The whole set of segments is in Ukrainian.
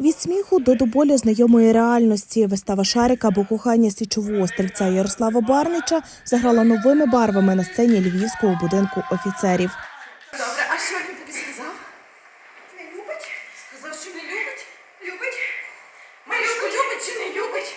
Від сміху до до болю знайомої реальності вистава Шарика або кохання січового стрільця Ярослава Барнича заграла новими барвами на сцені львівського будинку офіцерів. Добре, а що він тобі сказав? Не любить? Сказав, що не любить? Любить? Малюку любить чи не любить?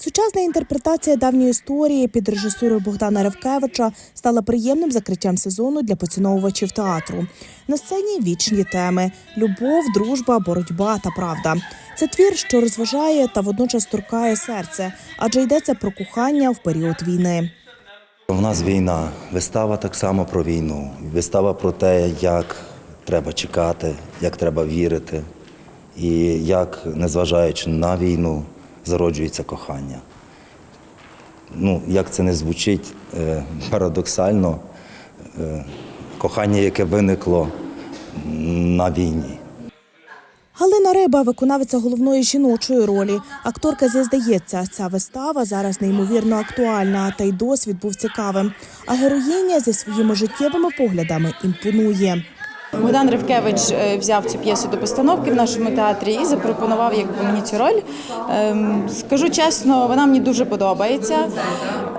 Сучасна інтерпретація давньої історії під режисурою Богдана Ревкевича стала приємним закриттям сезону для поціновувачів театру. На сцені вічні теми: любов, дружба, боротьба та правда. Це твір, що розважає та водночас торкає серце, адже йдеться про кохання в період війни. У нас війна, вистава так само про війну. Вистава про те, як треба чекати, як треба вірити, і як, незважаючи на війну, зароджується кохання. Ну, як це не звучить е, парадоксально, е, кохання, яке виникло на війні. Галина Риба, виконавиця головної жіночої ролі. Акторка зізнається, ця вистава зараз неймовірно актуальна, та й досвід був цікавим. А героїня зі своїми життєвими поглядами імпонує. Богдан Ривкевич е, взяв цю п'єсу до постановки в нашому театрі і запропонував якби, мені цю роль. Ем, Скажу чесно, вона мені дуже подобається.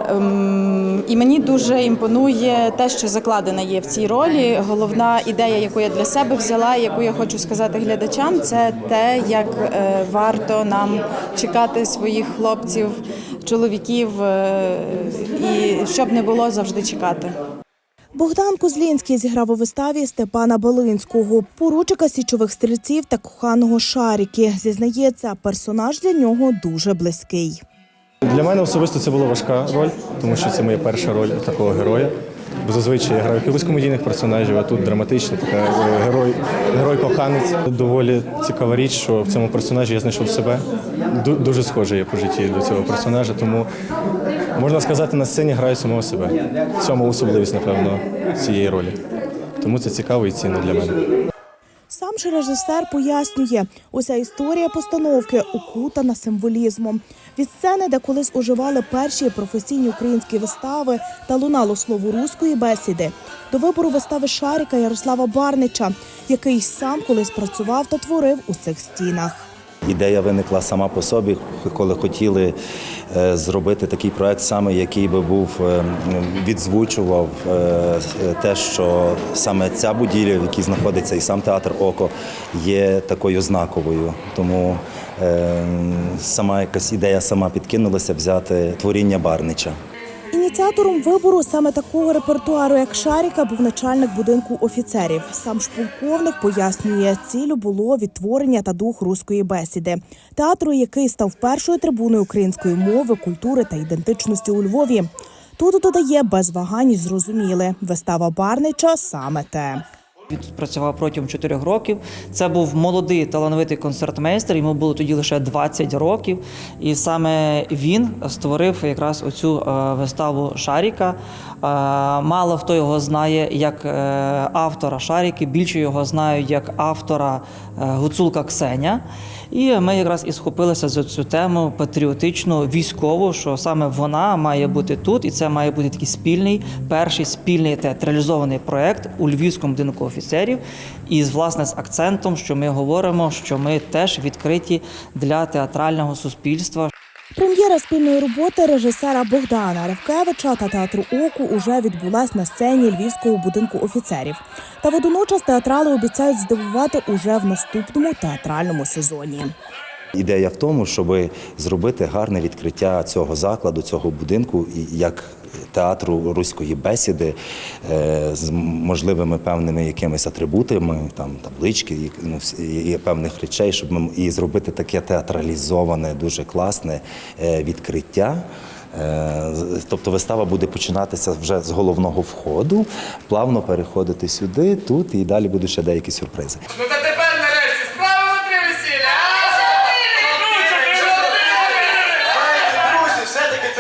Ем, І мені дуже імпонує те, що закладене є в цій ролі. Головна ідея, яку я для себе взяла, яку я хочу сказати глядачам, це те, як е, варто нам чекати своїх хлопців, чоловіків, е, і щоб не було завжди чекати. Богдан Козлінський зіграв у виставі Степана Балинського, поручика січових стрільців та коханого Шаріки. Зізнається, персонаж для нього дуже близький. Для мене особисто це була важка роль, тому що це моя перша роль такого героя. Бо зазвичай я граю якихось комедійних персонажів, а тут драматична така е, герой, герой-коханець. Доволі цікава річ, що в цьому персонажі я знайшов себе. Дуже схожий я по житті до цього персонажа, тому можна сказати, на сцені граю самого себе. В цьому особливість, напевно, цієї ролі. Тому це цікаво і цінно для мене. Сам режисер пояснює, уся історія постановки окутана символізмом. Від сцени, де колись уживали перші професійні українські вистави та лунало слово руської бесіди, до вибору вистави Шаріка Ярослава Барнича, який сам колись працював та творив у цих стінах. Ідея виникла сама по собі, коли хотіли е, зробити такий проект, саме який би був е, відзвучував е, те, що саме ця будівля, в якій знаходиться і сам театр Око, є такою знаковою. Тому сама якась ідея сама підкинулася взяти творіння Барнича. Ініціатором вибору саме такого репертуару, як Шаріка, був начальник будинку офіцерів. Сам ж полковник пояснює, цілю було відтворення та дух руської бесіди, театру, який став першою трибуною української мови, культури та ідентичності у Львові. Тут додає без вагань зрозуміли вистава Барнича саме те. Він тут працював протягом 4 років. Це був молодий талановитий концертмейстер. Йому було тоді лише 20 років. І саме він створив якраз оцю е, виставу Шаріка. Е, Мало хто його знає як е, автора Шаріки, більше його знають як автора Гуцулка Ксеня. І ми якраз і схопилися за цю тему патріотичну, військову, що саме вона має бути тут, і це має бути такий спільний, перший спільний театралізований проект у Львівському будинку офіцерів. І з власне з акцентом, що ми говоримо, що ми теж відкриті для театрального суспільства. Прем'єра спільної роботи режисера Богдана Ревкевича та театру Оку уже відбулась на сцені Львівського будинку офіцерів. Та водночас театрали обіцяють здивувати уже в наступному театральному сезоні. Ідея в тому, щоб зробити гарне відкриття цього закладу, цього будинку, як театру руської бесіди е, з можливими певними якимись атрибутами, там таблички ну, і певних речей, щоб ми і зробити таке театралізоване, дуже класне е, відкриття. Е, Тобто вистава буде починатися вже з головного входу, плавно переходити сюди, тут і далі будуть ще деякі сюрпризи. Ну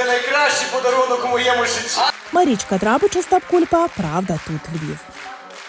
найкращий подарунок у моєму житті. Марічка Драбич, Остап Кульпа, Правда тут Львів.